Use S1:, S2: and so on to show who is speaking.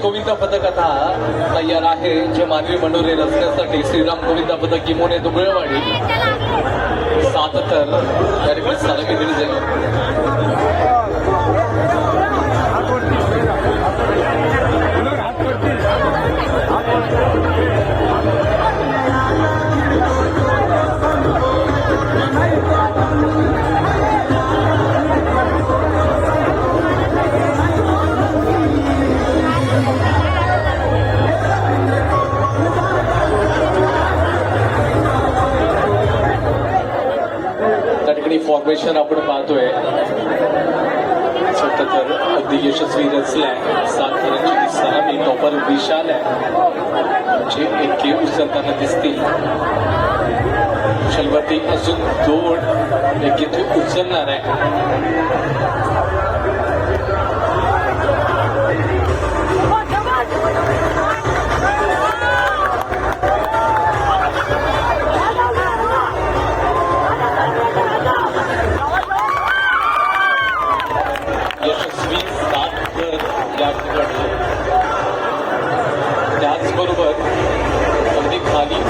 S1: गोविंद पथक आता तयार आहे. जे मानवी मनोरे रचण्यासाठी श्रीराम गोविंद पथक किमोने दुबळवाडी. सात तर त्या सलामी दिली जाईल. त्या ठिकाणी फॉर्मेशन आपण पाहतोय. स्वतः तर अगदी यशस्वी रचलाय. सात रनची सलामी टॉपर विशाल आहे. जे एके उचलताना दिसतील. कुशलवरती अजून दोन एक तो उचलणार आहे. ಭಾಗಿ